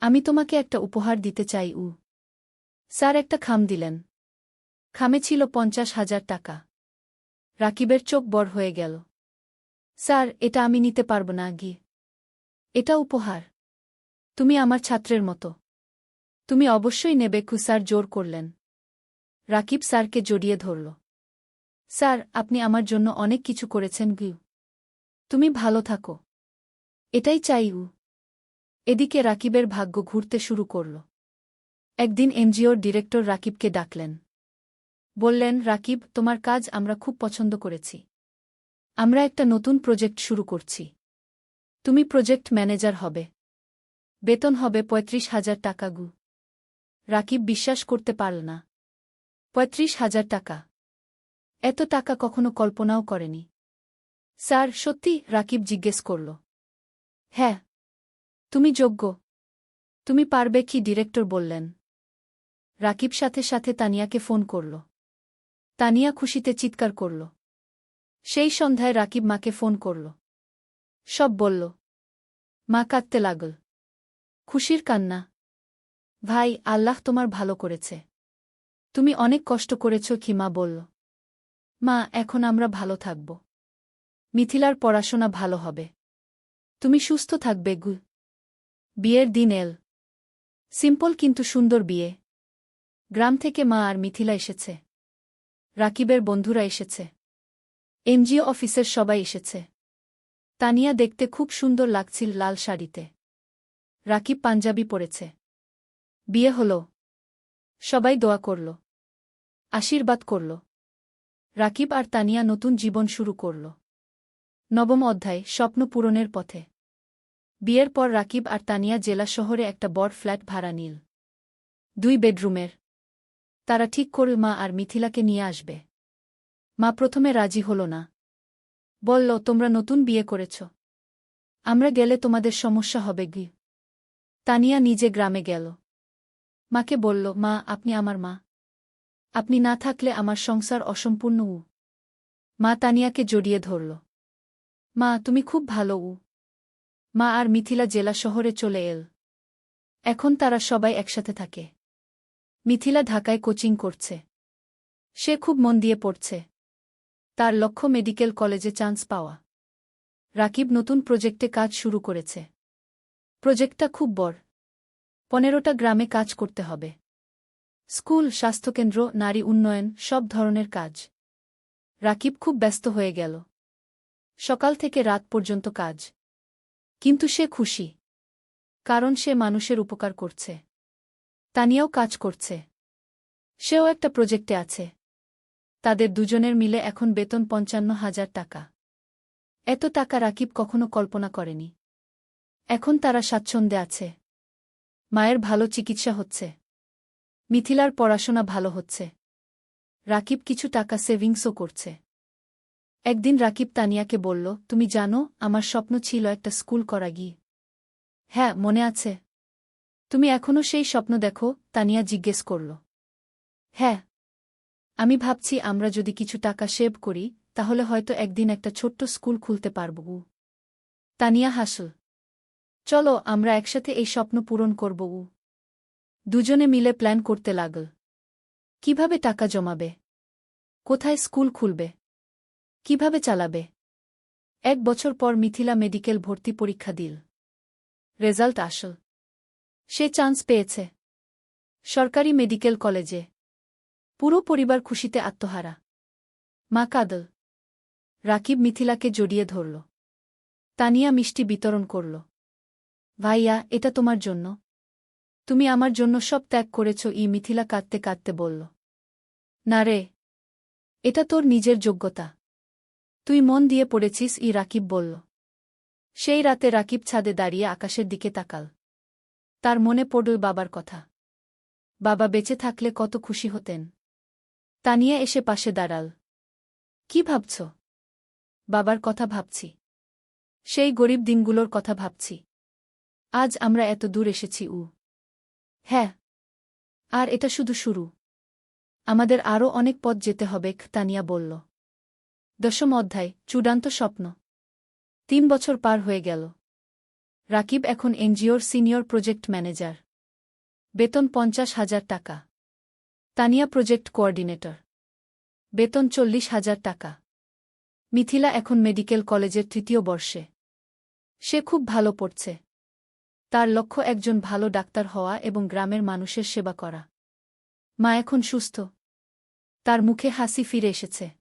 আমি তোমাকে একটা উপহার দিতে চাই, উ। স্যার, একটা খাম দিলেন। খামে ছিল পঞ্চাশ হাজার টাকা। রাকিবের চোখ বড় হয়ে গেল। স্যার, এটা আমি নিতে পারব না, গি। এটা উপহার। তুমি আমার ছাত্রের মতো। তুমি অবশ্যই নেবে স্যার জোর করলেন। রাকিব স্যারকে জড়িয়ে ধরল। স্যার, আপনি আমার জন্য অনেক কিছু করেছেন গিউ তুমি ভালো থাকো। এটাই চাই, উ। এদিকে রাকিবের ভাগ্য ঘুরতে শুরু করল। একদিন এনজিওর ডিরেক্টর রাকিবকে ডাকলেন। বললেন, রাকিব, তোমার কাজ আমরা খুব পছন্দ করেছি। আমরা একটা নতুন প্রজেক্ট শুরু করছি। তুমি প্রজেক্ট ম্যানেজার হবে। বেতন হবে পঁয়ত্রিশ হাজার টাকা গু। রাকিব বিশ্বাস করতে পারল না। পঁয়ত্রিশ হাজার টাকা। এত টাকা কখনো কল্পনাও করেনি। স্যার, সত্যি? রাকিব জিজ্ঞেস করল। হ্যাঁ তুমি যোগ্য। তুমি পারবে কি, ডিরেক্টর বললেন। রাকিব সাথে সাথে তানিয়াকে ফোন করল। তানিয়া খুশিতে চিৎকার করল। সেই সন্ধ্যায় রাকিব মাকে ফোন করল। সব বলল, মা কাঁদতে লাগল। খুশির কান্না। ভাই, আল্লাহ তোমার ভালো করেছে। তুমি অনেক কষ্ট করেছ কি, মা বলল। মা, এখন আমরা ভালো থাকব। মিথিলার পড়াশোনা ভালো হবে। তুমি সুস্থ থাকবে, গু বিয়ের দিন এল। সিম্পল কিন্তু সুন্দর বিয়ে। গ্রাম থেকে মা আর মিথিলা এসেছে। রাকিবের বন্ধুরা এসেছে। এনজিও অফিসের সবাই এসেছে। তানিয়া দেখতে খুব সুন্দর লাগছিল লাল শাড়িতে। রাকিব পাঞ্জাবি পরেছে। বিয়ে হল। সবাই দোয়া করল। আশীর্বাদ করল। রাকিব আর তানিয়া নতুন জীবন শুরু করল। নবম অধ্যায়, স্বপ্ন পূরণের পথে। বিয়ের পর রাকিব আর তানিয়া জেলা শহরে একটা বড় ফ্ল্যাট ভাড়া নিল। দুই বেডরুমের। তারা ঠিক করে মা আর মিথিলাকে নিয়ে আসবে। মা প্রথমে রাজি হল না। বলল, তোমরা নতুন বিয়ে করেছ। আমরা গেলে তোমাদের সমস্যা হবে গি তানিয়া নিজে গ্রামে গেল। মাকে বলল, মা, আপনি আমার মা। আপনি না থাকলে আমার সংসার অসম্পূর্ণ উ। মা তানিয়াকে জড়িয়ে ধরল। মা, তুমি খুব ভালো উ। মা আর মিথিলা জেলা শহরে চলে এল। এখন তারা সবাই একসাথে থাকে। মিথিলা ঢাকায় কোচিং করছে। সে খুব মন দিয়ে পড়ছে। তার লক্ষ্য মেডিকেল কলেজে চান্স পাওয়া। রাকিব নতুন প্রজেক্টে কাজ শুরু করেছে। প্রজেক্টটা খুব বড়। পনেরোটা গ্রামে কাজ করতে হবে। স্কুল, স্বাস্থ্যকেন্দ্র, নারী উন্নয়ন, সব ধরনের কাজ। রাকিব খুব ব্যস্ত হয়ে গেল। সকাল থেকে রাত পর্যন্ত কাজ। কিন্তু সে খুশি, কারণ সে মানুষের উপকার করছে। তানিয়াও কাজ করছে। সেও একটা প্রজেক্টে আছে। তাদের দুজনের মিলে এখন বেতন পঞ্চান্ন হাজার টাকা। এত টাকা রাকিব কখনো কল্পনা করেনি। এখন তারা স্বাচ্ছন্দ্যে আছে। মায়ের ভালো চিকিৎসা হচ্ছে। মিথিলার পড়াশোনা ভালো হচ্ছে। রাকিব কিছু টাকা সেভিংসও করছে। একদিন রাকিব তানিয়াকে বলল, তুমি জানো, আমার স্বপ্ন ছিল একটা স্কুল করা গিয়ে। হ্যাঁ মনে আছে। তুমি এখনও সেই স্বপ্ন দেখো, তানিয়া জিজ্ঞেস করল। হ্যাঁ। আমি ভাবছি, আমরা যদি কিছু টাকা সেভ করি, তাহলে হয়তো একদিন একটা ছোট্ট স্কুল খুলতে পারব তানিয়া হাসল। চলো, আমরা একসাথে এই স্বপ্ন পূরণ করব উ দুজনে মিলে প্ল্যান করতে লাগল। কীভাবে টাকা জমাবে? কোথায় স্কুল খুলবে? কীভাবে চালাবে? এক বছর পর মিথিলা মেডিকেল ভর্তি পরীক্ষা দিল। রেজাল্ট আসল। সে চান্স পেয়েছে। সরকারি মেডিকেল কলেজে। পুরো পরিবার খুশিতে আত্মহারা। মা কাদল। রাকিব মিথিলাকে জড়িয়ে ধরল। তানিয়া মিষ্টি বিতরণ করল। ভাইয়া, এটা তোমার জন্য। তুমি আমার জন্য সব ত্যাগ করেছ, ই মিথিলা কাঁদতে কাঁদতে বলল। না রে, এটা তোর নিজের যোগ্যতা। তুই মন দিয়ে পড়েছিস, ই রাকিব বলল। সেই রাতে রাকিব ছাদে দাঁড়িয়ে আকাশের দিকে তাকাল। তার মনে পড়ল বাবার কথা। বাবা বেঁচে থাকলে কত খুশি হতেন। তানিয়া এসে পাশে দাঁড়াল। কি ভাবছ? বাবার কথা ভাবছি। সেই গরিব দিনগুলোর কথা ভাবছি। আজ আমরা এত দূর এসেছি, উ। হ্যাঁ। আর এটা শুধু শুরু। আমাদের আরও অনেক পথ যেতে হবে, তানিয়া বলল। দশম অধ্যায়, চূড়ান্ত স্বপ্ন। তিন বছর পার হয়ে গেল। রাকিব এখন এনজিওর সিনিয়র প্রজেক্ট ম্যানেজার। বেতন পঞ্চাশ হাজার টাকা। Tania project coordinator. বেতন চল্লিশ হাজার টাকা। মিথিলা এখন মেডিকেল কলেজের তৃতীয় বর্ষে। সে খুব ভালো পড়ছে। তার লক্ষ্য একজন ভালো ডাক্তার হওয়া এবং গ্রামের মানুষের সেবা করা। মা এখন সুস্থ। তার মুখে হাসি ফিরে এসেছে।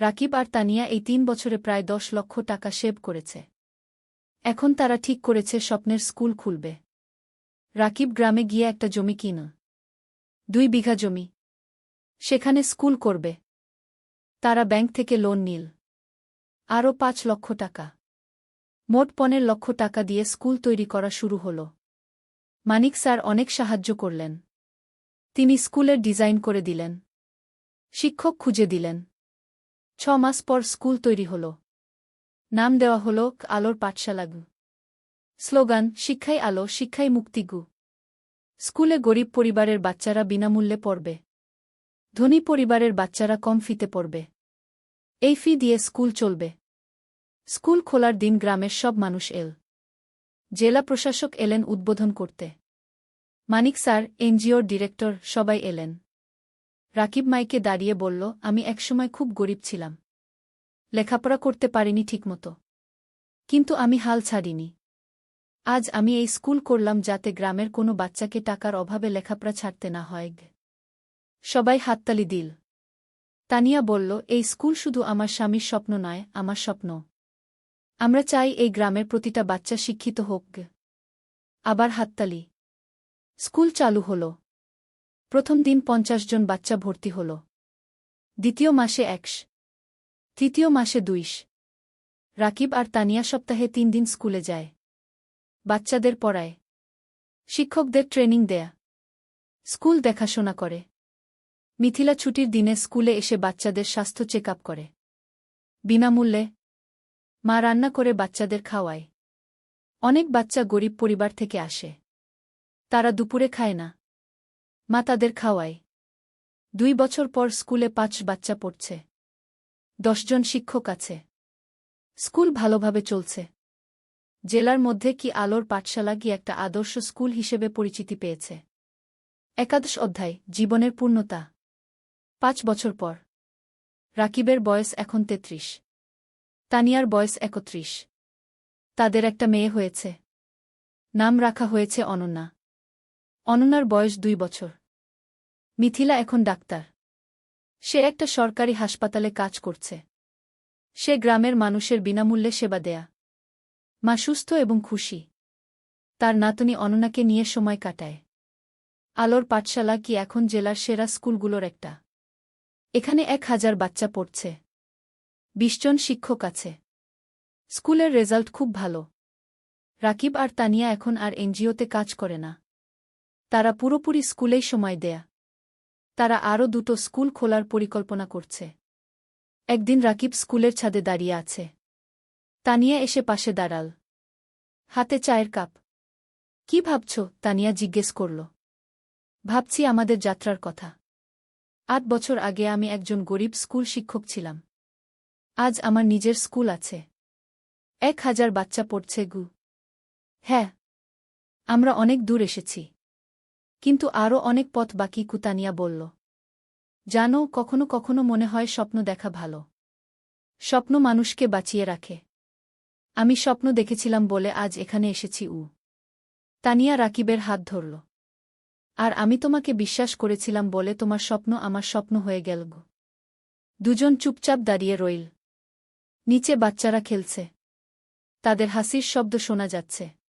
রাকিব আর তানিয়া এই তিন বছরে প্রায় দশ লক্ষ টাকা সেভ করেছে। এখন তারা ঠিক করেছে স্বপ্নের স্কুল খুলবে। রাকিব গ্রামে গিয়ে একটা জমি কিন। দুই বিঘা জমি। সেখানে স্কুল করবে। তারা ব্যাংক থেকে লোন নিল। আরও পাঁচ লক্ষ টাকা। মোট পনেরো লক্ষ টাকা দিয়ে স্কুল তৈরি করা শুরু হল। মানিক স্যার অনেক সাহায্য করলেন। তিনি স্কুলের ডিজাইন করে দিলেন। শিক্ষক খুঁজে দিলেন। ছ মাস পর স্কুল তৈরি হল। নাম দেওয়া হল আলোর পাঠশালাগু স্লোগান, শিক্ষাই আলো, শিক্ষাই মুক্তিগু স্কুলে গরিব পরিবারের বাচ্চারা বিনামূল্যে পড়বে। ধনী পরিবারের বাচ্চারা কম ফিতে পড়বে। এই ফি দিয়ে স্কুল চলবে। স্কুল খোলার দিন গ্রামের সব মানুষ এল। জেলা প্রশাসক এলেন উদ্বোধন করতে। মানিক স্যার, এনজিওর ডিরেক্টর সবাই এলেন। রাকিব মাইকে দাঁড়িয়ে বলল, আমি একসময় খুব গরিব ছিলাম। লেখাপড়া করতে পারিনি ঠিকমতো। কিন্তু আমি হাল ছাড়িনি। আজ আমি এই স্কুল করলাম যাতে গ্রামের কোনো বাচ্চাকে টাকার অভাবে লেখাপড়া ছাড়তে না হয়। সবাই হাততালি দিল। তানিয়া বলল, এই স্কুল শুধু আমার স্বামীর স্বপ্ন নয়, আমার স্বপ্ন। আমরা চাই এই গ্রামের প্রতিটা বাচ্চা শিক্ষিত হোক। আবার হাততালি। স্কুল চালু হল। প্রথম দিন পঞ্চাশ জন বাচ্চা ভর্তি হল। দ্বিতীয় মাসে একশ। তৃতীয় মাসে দুইশ। রাকিব আর তানিয়া সপ্তাহে তিন দিন স্কুলে যায়। বাচ্চাদের পড়ায়। শিক্ষকদের ট্রেনিং দেয়া। স্কুল দেখাশোনা করে। মিথিলা ছুটির দিনে স্কুলে এসে বাচ্চাদের স্বাস্থ্য চেক করে। বিনামূল্যে মা রান্না করে বাচ্চাদের খাওয়ায়। অনেক বাচ্চা গরিব পরিবার থেকে আসে। তারা দুপুরে খায় না। মা তাদের খাওয়ায়। দুই বছর পর স্কুলে পাঁচ বাচ্চা পড়ছে। দশজন শিক্ষক আছে। স্কুল ভালোভাবে চলছে। জেলার মধ্যে কি আলোর পাঠশালা কি একটা আদর্শ স্কুল হিসেবে পরিচিতি পেয়েছে? একাদশ অধ্যায়, জীবনের পূর্ণতা। পাঁচ বছর পর। রাকিবের বয়স এখন তেত্রিশ। তানিয়ার বয়স একত্রিশ। তাদের একটা মেয়ে হয়েছে। নাম রাখা হয়েছে অনন্যা। অনন্যার বয়স দুই বছর। মিথিলা এখন ডাক্তার। সে একটা সরকারি হাসপাতালে কাজ করছে। সে গ্রামের মানুষের বিনামূল্যে সেবা দেয়া। মা সুস্থ এবং খুশি। তার নাতনি অননাকে নিয়ে সময় কাটায়। আলোর পাঠশালা কি এখন জেলার সেরা স্কুলগুলোর একটা? এখানে এক হাজার বাচ্চা পড়ছে। বিশজন শিক্ষক আছে। স্কুলের রেজাল্ট খুব ভালো। রাকিব আর তানিয়া এখন আর এনজিওতে কাজ করে না। তারা পুরোপুরি স্কুলেই সময় দেয়া। তারা আরও দুটো স্কুল খোলার পরিকল্পনা করছে। একদিন রাকিব স্কুলের ছাদে দাঁড়িয়ে আছে। তানিয়া এসে পাশে দাঁড়াল। হাতে চায়ের কাপ। কি ভাবছ? তানিয়া জিজ্ঞেস করল। ভাবছি আমাদের যাত্রার কথা। আট বছর আগে আমি একজন গরিব স্কুল শিক্ষক ছিলাম। আজ আমার নিজের স্কুল আছে। এক হাজার বাচ্চা পড়ছে গু। হ্যাঁ আমরা অনেক দূর এসেছি। কিন্তু আরও অনেক পথ বাকি কুতানিয়া বলল, জানো, কখনো কখনো মনে হয় স্বপ্ন দেখা ভালো। স্বপ্ন মানুষকে বাঁচিয়ে রাখে। আমি স্বপ্ন দেখেছিলাম বলে আজ এখানে এসেছি, উ। তানিয়া রাকিবের হাত ধরল, আর আমি তোমাকে বিশ্বাস করেছিলাম বলে তোমার স্বপ্ন আমার স্বপ্ন হয়ে গেল দুজন চুপচাপ দাঁড়িয়ে রইল। নিচে বাচ্চারা খেলছে। তাদের হাসির শব্দ শোনা যাচ্ছে।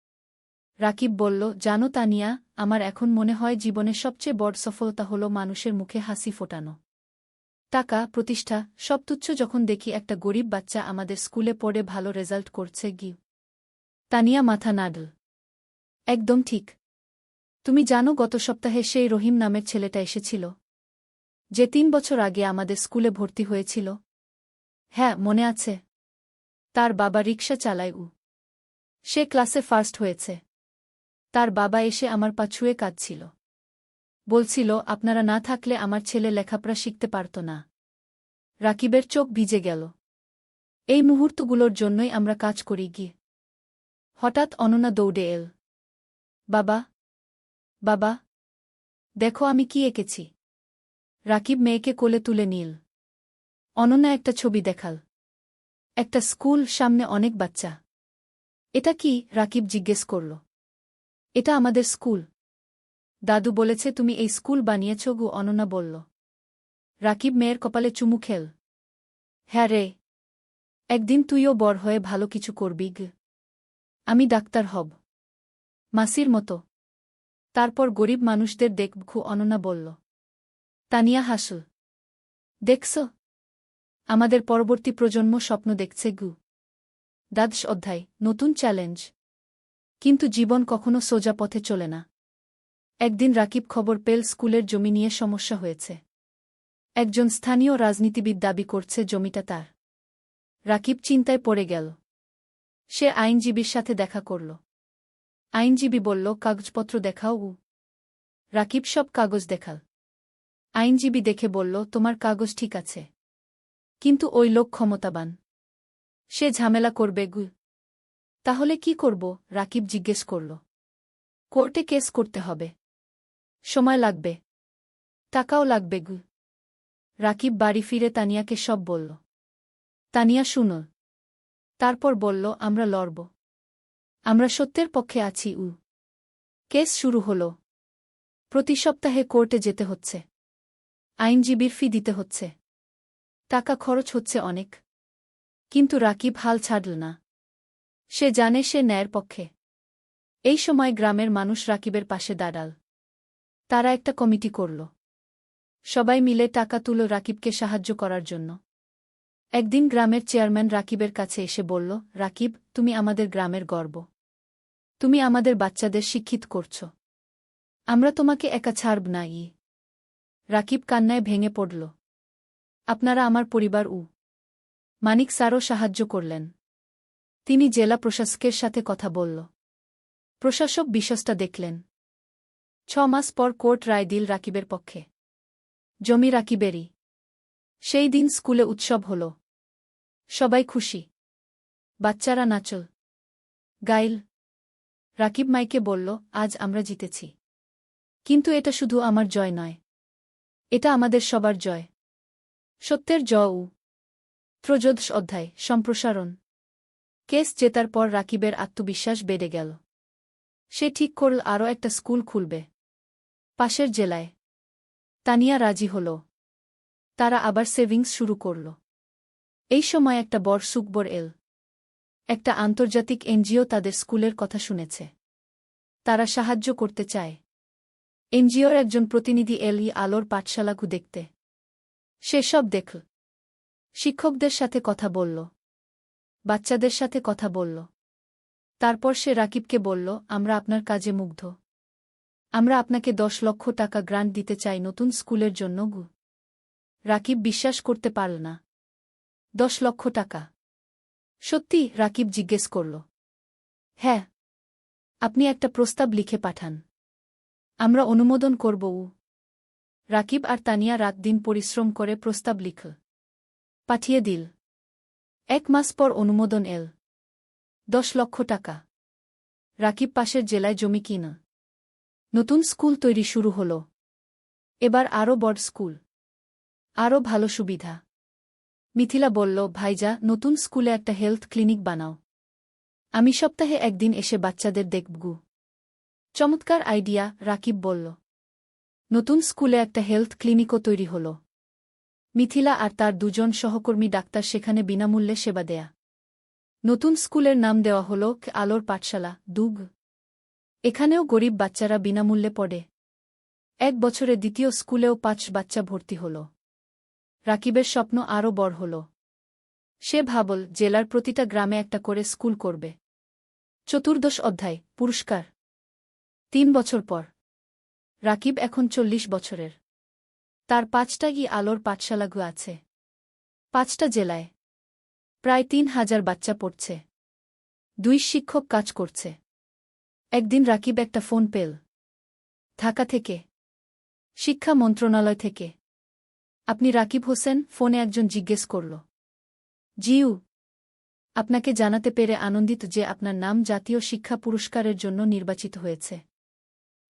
রাকিব বলল, জানো তানিয়া, আমার এখন মনে হয় জীবনের সবচেয়ে বড় সফলতা হল মানুষের মুখে হাসি ফোটানো। টাকা, প্রতিষ্ঠা, সব তুচ্ছ যখন দেখি একটা গরিব বাচ্চা আমাদের স্কুলে পড়ে ভালো রেজাল্ট করছে গি। তানিয়া মাথা নাডল। একদম ঠিক। তুমি জানো গত সপ্তাহে সেই রহিম নামের ছেলেটা এসেছিল। যে তিন বছর আগে আমাদের স্কুলে ভর্তি হয়েছিল। হ্যাঁ মনে আছে। তার বাবা রিক্সা চালায় উ। সে ক্লাসে ফার্স্ট হয়েছে। তার বাবা এসে আমার পা ছুঁয়ে কাঁদছিল। বলছিল, আপনারা না থাকলে আমার ছেলে লেখাপড়া শিখতে পারত না। রাকিবের চোখ ভিজে গেল। এই মুহূর্তগুলোর জন্যই আমরা কাজ করি গিয়ে। হঠাৎ অননা দৌড়ে এল। বাবা বাবা, দেখো আমি কি এঁকেছি। রাকিব মেয়েকে কোলে তুলে নিল। অনন্যা একটা ছবি দেখাল। একটা স্কুল সামনে অনেক বাচ্চা। এটা কি? রাকিব জিজ্ঞেস করল। এটা আমাদের স্কুল। দাদু বলেছে, তুমি এই স্কুল বানিয়েছ গু অননা বলল। রাকিব মেয়ের কপালে চুমু খেল। হ্যাঁ রে, একদিন তুইও বড় হয়ে ভালো কিছু করবি গ। আমি ডাক্তার হব। মাসির মতো। তারপর গরিব মানুষদের দেখভু অননা বলল। তানিয়া হাসল। দেখছ? আমাদের পরবর্তী প্রজন্ম স্বপ্ন দেখছে গু। দ্বাদশ অধ্যায়, নতুন চ্যালেঞ্জ। কিন্তু জীবন কখনো সোজা পথে চলে না। একদিন রাকিব খবর পেল স্কুলের জমি নিয়ে সমস্যা হয়েছে। একজন স্থানীয় রাজনীতিবিদ দাবি করছে জমিটা তার। রাকিব চিন্তায় পড়ে গেল। সে আইনজীবীর সাথে দেখা করল। আইনজীবী বলল, কাগজপত্র দেখাও উ রাকিব সব কাগজ দেখাল। আইনজীবী দেখে বলল, তোমার কাগজ ঠিক আছে। কিন্তু ওই লোক ক্ষমতাবান। সে ঝামেলা করবে গু তাহলে কি করব? রাকিব জিজ্ঞেস করল। কোর্টে কেস করতে হবে। সময় লাগবে। টাকাও লাগবে গু। রাকিব বাড়ি ফিরে তানিয়াকে সব বলল। তানিয়া শুনল তারপর বলল, আমরা লড়ব। আমরা সত্যের পক্ষে আছি, উ। কেস শুরু হল। প্রতি সপ্তাহে কোর্টে যেতে হচ্ছে। আইনজীবীর ফি দিতে হচ্ছে। টাকা খরচ হচ্ছে অনেক। কিন্তু রাকিব হাল ছাড়ল না। সে জানে সে ন্যায়ের পক্ষে। এই সময় গ্রামের মানুষ রাকিবের পাশে দাঁড়াল। তারা একটা কমিটি করল। সবাই মিলে টাকা তুল রাকিবকে সাহায্য করার জন্য। একদিন গ্রামের চেয়ারম্যান রাকিবের কাছে এসে বলল, রাকিব, তুমি আমাদের গ্রামের গর্ব। তুমি আমাদের বাচ্চাদের শিক্ষিত করছ। আমরা তোমাকে একা ছাড়ব না, ই। রাকিব কান্নায় ভেঙে পড়ল। আপনারা আমার পরিবার, উ। মানিক স্যারও সাহায্য করলেন। তিনি জেলা প্রশাসকের সাথে কথা বলল। প্রশাসক বিশ্বস্তা দেখলেন। ছ মাস পর কোর্ট রায় দিল রাকিবের পক্ষে। জমি রাকিবেরই। সেই দিন স্কুলে উৎসব হল। সবাই খুশি। বাচ্চারা নাচল। গাইল। রাকিব মাইকে বলল, আজ আমরা জিতেছি। কিন্তু এটা শুধু আমার জয় নয়। এটা আমাদের সবার জয়। সত্যের জ উ ত্রযোদশ অধ্যায়, সম্প্রসারণ। কেস জেতার পর রাকিবের আত্মবিশ্বাস বেড়ে গেল। সে ঠিক করল, আরও একটা স্কুল খুলবে। পাশের জেলায়। তানিয়া রাজি হল। তারা আবার সেভিংস শুরু করল। এই সময় একটা বর সুকবর এল। একটা আন্তর্জাতিক এনজিও তাদের স্কুলের কথা শুনেছে। তারা সাহায্য করতে চায়। এনজিওর একজন প্রতিনিধি এল ই আলোর পাঠশালাকু দেখতে। সে সব দেখল। শিক্ষকদের সাথে কথা বলল। বাচ্চাদের সাথে কথা বলল। তারপর সে রাকিবকে বলল, আমরা আপনার কাজে মুগ্ধ। আমরা আপনাকে দশ লক্ষ টাকা গ্রান্ট দিতে চাই নতুন স্কুলের জন্য, গু রাকিব বিশ্বাস করতে পারল না। দশ লক্ষ টাকা সত্যি রাকিব জিজ্ঞেস করল। হ্যাঁ। আপনি একটা প্রস্তাব লিখে পাঠান। আমরা অনুমোদন করব, উ রাকিব আর তানিয়া রাত দিন পরিশ্রম করে প্রস্তাব লিখল পাঠিয়ে দিল। এক মাস পর অনুমোদন এল। দশ লক্ষ টাকা। রাকিব পাশের জেলায় জমি কিনা। নতুন স্কুল তৈরি শুরু হল। এবার আরও বড় স্কুল। আরও ভালো সুবিধা। মিথিলা বলল ভাইজা নতুন স্কুলে একটা হেলথ ক্লিনিক বানাও। আমি সপ্তাহে একদিন এসে বাচ্চাদের দেখবগু। চমৎকার আইডিয়া, রাকিব বলল। নতুন স্কুলে একটা হেলথ ক্লিনিকও তৈরি হল। মিথিলা আর তার দুজন সহকর্মী ডাক্তার সেখানে বিনামূল্যে সেবা দেয়া। নতুন স্কুলের নাম দেওয়া হল আলোর পাঠশালা, দুগ। এখানেও গরিব বাচ্চারা বিনামূল্যে পড়ে। এক বছরে দ্বিতীয় স্কুলেও পাঁচ বাচ্চা ভর্তি হল। রাকিবের স্বপ্ন আরও বড় হল। সে ভাবল, জেলার প্রতিটা গ্রামে একটা করে স্কুল করবে। চতুর্দশ অধ্যায়, পুরস্কার। তিন বছর পর। রাকিব এখন চল্লিশ বছরের। তার পাঁচটা গি আলোর পাঠশালাগু আছে। পাঁচটা জেলায়। প্রায় তিন হাজার বাচ্চা পড়ছে। দুই শিক্ষক কাজ করছে। একদিন রাকিব একটা ফোন পেল। ঢাকা থেকে। শিক্ষা মন্ত্রণালয় থেকে। আপনি রাকিব হোসেন ফোনে একজন জিজ্ঞেস করল। জিউ, আপনাকে জানাতে পেরে আনন্দিত যে আপনার নাম জাতীয় শিক্ষা পুরস্কারের জন্য নির্বাচিত হয়েছে।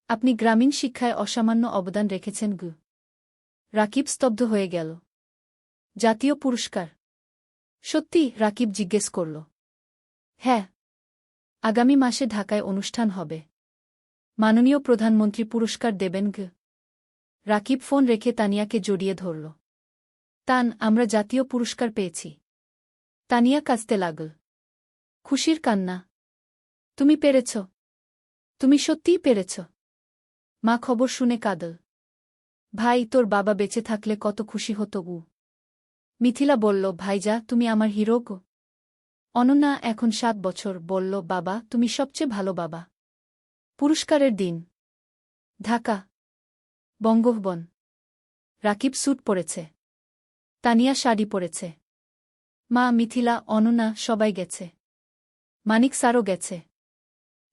আপনি গ্রামীণ শিক্ষায় অসামান্য অবদান রেখেছেন গু। রাকিব স্তব্ধ হয়ে গেল। জাতীয় পুরস্কার। সত্যি, রাকিব জিজ্ঞেস করল। হ্যাঁ। আগামী মাসে ঢাকায় অনুষ্ঠান হবে। মাননীয় প্রধানমন্ত্রী পুরস্কার দেবেন গ। রাকিব ফোন রেখে তানিয়াকে জড়িয়ে ধরল। তান, আমরা জাতীয় পুরস্কার পেয়েছি। তানিয়া কাঁচতে লাগল। খুশির কান্না। তুমি পেরেছ। তুমি সত্যিই পেরেছ। মা খবর শুনে কাঁদল। ভাই, তোর বাবা বেঁচে থাকলে কত খুশি হতো উ মিথিলা বলল, ভাইজা, তুমি আমার হিরো গো। অনন্যা এখন সাত বছর, বলল, বাবা, তুমি সবচেয়ে ভালো বাবা। পুরস্কারের দিন। ঢাকা। বঙ্গভবন। রাকিব স্যুট পরেছে। তানিয়া শাড়ি পরেছে। মা, মিথিলা অননা সবাই গেছে। মানিক স্যারও গেছে।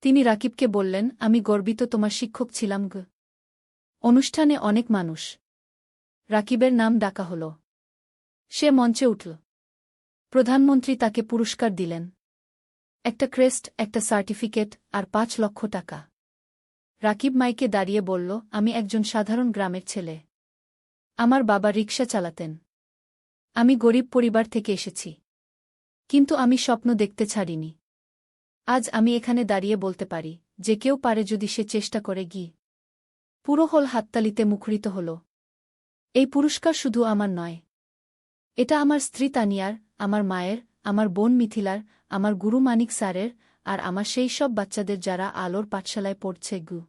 তিনি রাকিবকে বললেন, আমি গর্বিত তোমার শিক্ষক ছিলাম গ। অনুষ্ঠানে অনেক মানুষ। রাকিবের নাম ডাকা হল। সে মঞ্চে উঠল। প্রধানমন্ত্রী তাকে পুরস্কার দিলেন। একটা ক্রেস্ট, একটা সার্টিফিকেট আর পাঁচ লক্ষ টাকা। রাকিব মাইকে দাঁড়িয়ে বলল, আমি একজন সাধারণ গ্রামের ছেলে। আমার বাবা রিকশা চালাতেন। আমি গরিব পরিবার থেকে এসেছি। কিন্তু আমি স্বপ্ন দেখতে ছাড়িনি। আজ আমি এখানে দাঁড়িয়ে বলতে পারি, যে কেউ পারে যদি সে চেষ্টা করে গি পুরো হল হাততালিতে মুখরিত হল। এই পুরস্কার শুধু আমার নয়। এটা আমার স্ত্রী তানিয়ার, আমার মায়ের, আমার বোন মিথিলার, আমার গুরু মানিক স্যারের, আর আমার সেই সব বাচ্চাদের যারা আলোর পাঠশালায় পড়ছে গু।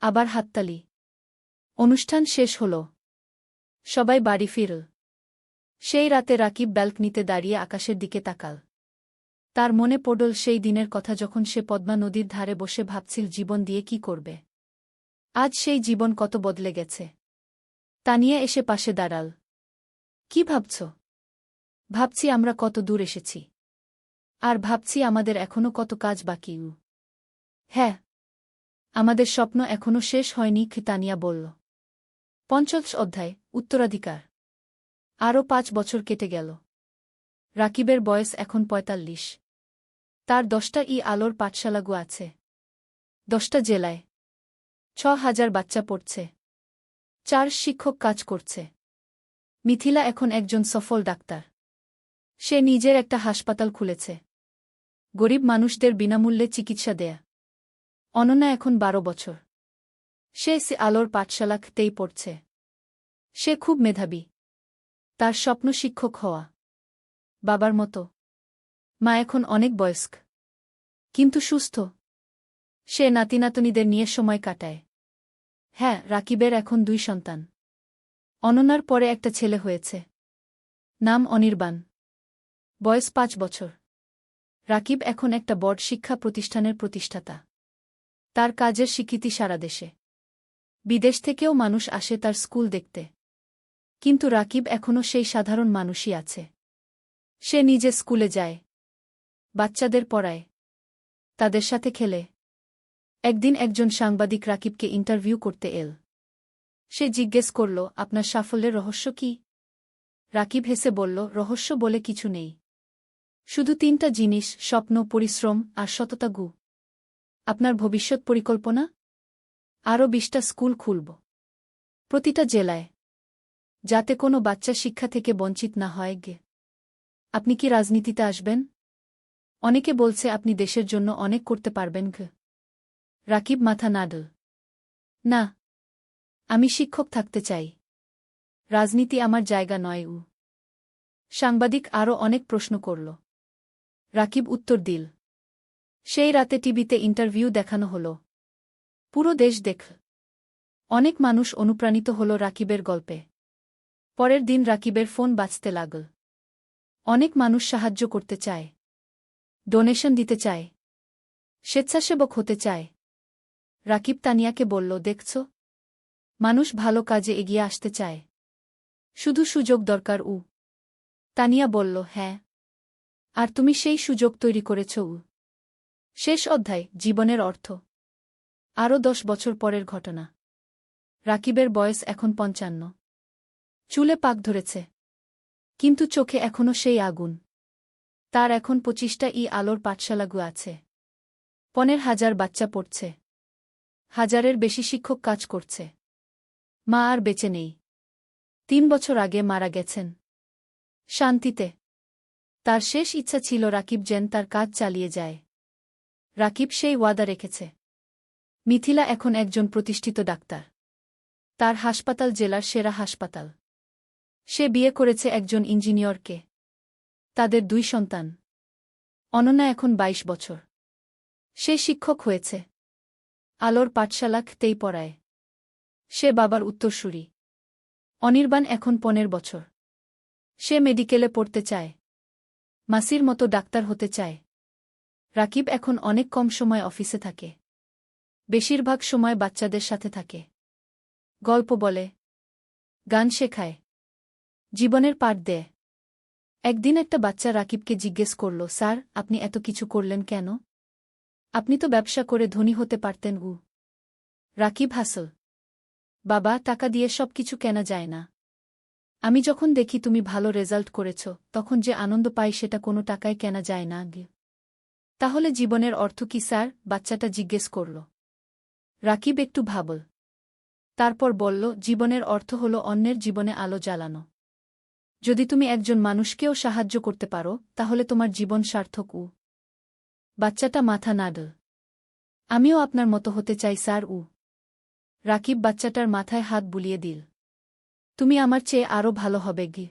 আবার হাততালি। অনুষ্ঠান শেষ হল। সবাই বাড়ি ফিরল। সেই রাতে রাকিব ব্যালকনিতে দাঁড়িয়ে আকাশের দিকে তাকাল। তার মনে পড়ল সেই দিনের কথা যখন সে পদ্মা নদীর ধারে বসে ভাবছিল, জীবন দিয়ে কি করবে। আজ সেই জীবন কত বদলে গেছে। তানিয়া এসে পাশে দাঁড়াল। কি ভাবছ? ভাবছি আমরা কত দূর এসেছি। আর ভাবছি আমাদের এখনও কত কাজ বাকি হ্যাঁ আমাদের স্বপ্ন এখনও শেষ হয়নি খিতানিয়া বলল। পঞ্চদশ অধ্যায়, উত্তরাধিকার। আরও পাঁচ বছর কেটে গেল। রাকিবের বয়স এখন পঁয়তাল্লিশ। তার দশটা ই আলোর পাঠশালাগু আছে। দশটা জেলায়। ছ হাজার বাচ্চা পড়ছে। চার শিক্ষক কাজ করছে। মিথিলা এখন একজন সফল ডাক্তার। সে নিজের একটা হাসপাতাল খুলেছে। গরিব মানুষদের বিনামূল্যে চিকিৎসা দেয়া। অনন্যা এখন বারো বছর। সে সে আলোর পাঠশালাতেই পড়ছে। সে খুব মেধাবী। তার স্বপ্ন শিক্ষক হওয়া। বাবার মতো। মা এখন অনেক বয়স্ক। কিন্তু সুস্থ। সে নাতিনাতনিদের নিয়ে সময় কাটায়। হ্যাঁ রাকিবের এখন দুই সন্তান। অননার পরে একটা ছেলে হয়েছে। নাম অনির্বাণ। বয়স পাঁচ বছর। রাকিব এখন একটা বড় শিক্ষা প্রতিষ্ঠানের প্রতিষ্ঠাতা। তার কাজের স্বীকৃতি সারা দেশে। বিদেশ থেকেও মানুষ আসে তার স্কুল দেখতে। কিন্তু রাকিব এখনও সেই সাধারণ মানুষই আছে। সে নিজে স্কুলে যায়। বাচ্চাদের পড়ায়। তাদের সাথে খেলে। একদিন একজন সাংবাদিক রাকিবকে ইন্টারভিউ করতে এল। সে জিজ্ঞেস করল, আপনার সাফল্যের রহস্য কি? রাকিব হেসে বলল, রহস্য বলে কিছু নেই। শুধু তিনটা জিনিস, স্বপ্ন, পরিশ্রম আর সততা গু। আপনার ভবিষ্যৎ পরিকল্পনা? আরও বিশটা স্কুল খুলব। প্রতিটা জেলায়। যাতে কোনো বাচ্চা শিক্ষা থেকে বঞ্চিত না হয় গে। আপনি কি রাজনীতিতে আসবেন? অনেকে বলছে, আপনি দেশের জন্য অনেক করতে পারবেন গে রাকিব মাথা নাডল। না, আমি শিক্ষক থাকতে চাই। রাজনীতি আমার জায়গা নয় উ। সাংবাদিক আরও অনেক প্রশ্ন করল। রাকিব উত্তর দিল। সেই রাতে টিভিতে ইন্টারভিউ দেখানো হল। পুরো দেশ দেখ। অনেক মানুষ অনুপ্রাণিত হল রাকিবের গল্পে। পরের দিন রাকিবের ফোন বাজতে লাগল। অনেক মানুষ সাহায্য করতে চায়। ডোনেশন দিতে চায়। স্বেচ্ছাসেবক হতে চায়। রাকিব তানিয়াকে বলল, দেখছ? মানুষ ভালো কাজে এগিয়ে আসতে চায়। শুধু সুযোগ দরকার উ। তানিয়া বলল হ্যাঁ। আর তুমি সেই সুযোগ তৈরি করেছ উ। শেষ অধ্যায়, জীবনের অর্থ। আরও দশ বছর পরের ঘটনা। রাকিবের বয়স এখন পঞ্চান্ন। চুলে পাক ধরেছে। কিন্তু চোখে এখনও সেই আগুন। তার এখন পঁচিশটা ই আলোর পাঠশালাগু আছে। পনেরো হাজার বাচ্চা পড়ছে। হাজারের বেশি শিক্ষক কাজ করছে। মা আর বেঁচে নেই। তিন বছর আগে মারা গেছেন। শান্তিতে। তার শেষ ইচ্ছা ছিল রাকিব যেন তার কাজ চালিয়ে যায়। রাকিব সেই ওয়াদা রেখেছে। মিথিলা এখন একজন প্রতিষ্ঠিত ডাক্তার। তার হাসপাতাল জেলার সেরা হাসপাতাল। সে বিয়ে করেছে একজন ইঞ্জিনিয়রকে। তাদের দুই সন্তান। অনন্যা এখন ২২ বছর। সে শিক্ষক হয়েছে। আলোর পাঠশালাতেই পড়ায়। সে বাবার উত্তরসূরি। অনির্বাণ এখন পনেরো বছর। সে মেডিকেলে পড়তে চায়। মাসির মতো ডাক্তার হতে চায়। রাকিব এখন অনেক কম সময় অফিসে থাকে। বেশিরভাগ সময় বাচ্চাদের সাথে থাকে। গল্প বলে। গান শেখায়। জীবনের পাঠ দেয়। একদিন একটা বাচ্চা রাকিবকে জিজ্ঞেস করল, স্যার, আপনি এত কিছু করলেন কেন? আপনি তো ব্যবসা করে ধনী হতে পারতেন উ রাকিব হাসল। বাবা, টাকা দিয়ে সব কিছু কেনা যায় না। আমি যখন দেখি তুমি ভালো রেজাল্ট করেছ, তখন যে আনন্দ পাই সেটা কোনো টাকায় কেনা যায় না, গে। তাহলে জীবনের অর্থ কি, স্যার? বাচ্চাটা জিজ্ঞেস করল। রাকিব একটু ভাবল। তারপর বলল, জীবনের অর্থ হল অন্যের জীবনে আলো জ্বালানো। যদি তুমি একজন মানুষকেও সাহায্য করতে পারো, তাহলে তোমার জীবন সার্থক, উ। বাচ্চাটা মাথা নাডল আমিও আপনার মতো হতে চাই, স্যার উ। রাকিব বাচ্চাটার মাথায় হাত বুলিয়ে দিল। তুমি আমার চেয়ে আরও ভালো হবে গি।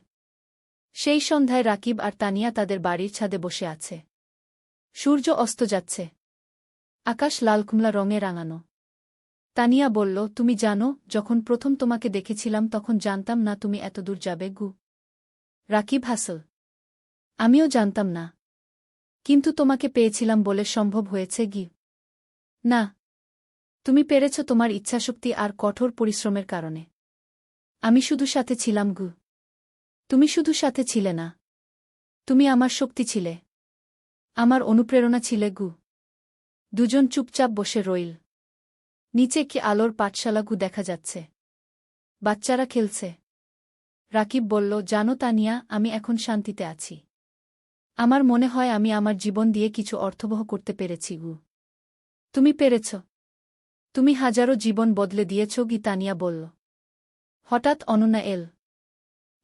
সেই সন্ধ্যায় রাকিব আর তানিয়া তাদের বাড়ির ছাদে বসে আছে। সূর্য অস্ত যাচ্ছে। আকাশ লালকুমলা রঙে রাঙানো। তানিয়া বলল, তুমি জানো, যখন প্রথম তোমাকে দেখেছিলাম তখন জানতাম না তুমি এত দূর যাবে গু। রাকিব হাসল। আমিও জানতাম না। কিন্তু তোমাকে পেয়েছিলাম বলে সম্ভব হয়েছে গি না। তুমি পেরেছ তোমার ইচ্ছাশক্তি আর কঠোর পরিশ্রমের কারণে। আমি শুধু সাথে ছিলাম, গু। তুমি শুধু সাথে ছিলে না। তুমি আমার শক্তি ছিলে। আমার অনুপ্রেরণা ছিলে, গু। দুজন চুপচাপ বসে রইল। নিচে কি আলোর পাঠশালা, গু, দেখা যাচ্ছে। বাচ্চারা খেলছে। রাকিব বলল, জানো তানিয়া, আমি এখন শান্তিতে আছি। আমার মনে হয় আমি আমার জীবন দিয়ে কিছু অর্থবহ করতে পেরেছি, গু। তুমি পেরেছ। তুমি হাজারো জীবন বদলে দিয়েছ, গি, তানিয়া বলল। হঠাৎ অনন্যা এল।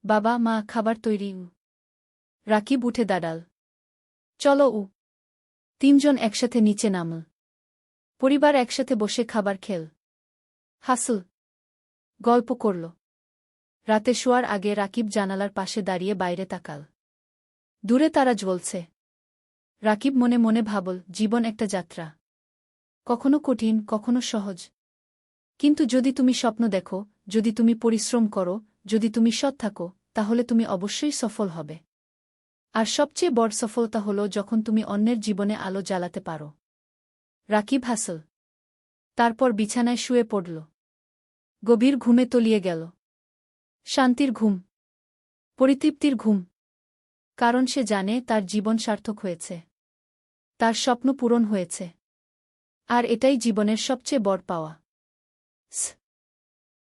বাবা, মা, খাবার তৈরি উ রাকিব উঠে দাঁড়াল। চলো, উ। তিনজন একসাথে নিচে নামল পরিবার একসাথে বসে খাবার খেল। হাসল। গল্প করল। রাতে শোয়ার আগে রাকিব জানালার পাশে দাঁড়িয়ে বাইরে তাকাল। দূরে তারা জ্বলছে। রাকিব মনে মনে ভাবল, জীবন একটা যাত্রা। কখনো কঠিন, কখনো সহজ। কিন্তু যদি তুমি স্বপ্ন দেখো, যদি তুমি পরিশ্রম করো, যদি তুমি সৎ থাকো, তাহলে তুমি অবশ্যই সফল হবে। আর সবচেয়ে বড় সফলতা হল যখন তুমি অন্যের জীবনে আলো জ্বালাতে পারো। রাকিব হাসল। তারপর বিছানায় শুয়ে পড়ল। গভীর ঘুমে তলিয়ে গেল। শান্তির ঘুম। পরিতৃপ্তির ঘুম। কারণ সে জানে তার জীবন সার্থক হয়েছে। তার স্বপ্ন পূরণ হয়েছে। আর এটাই জীবনের সবচেয়ে বড় পাওয়া।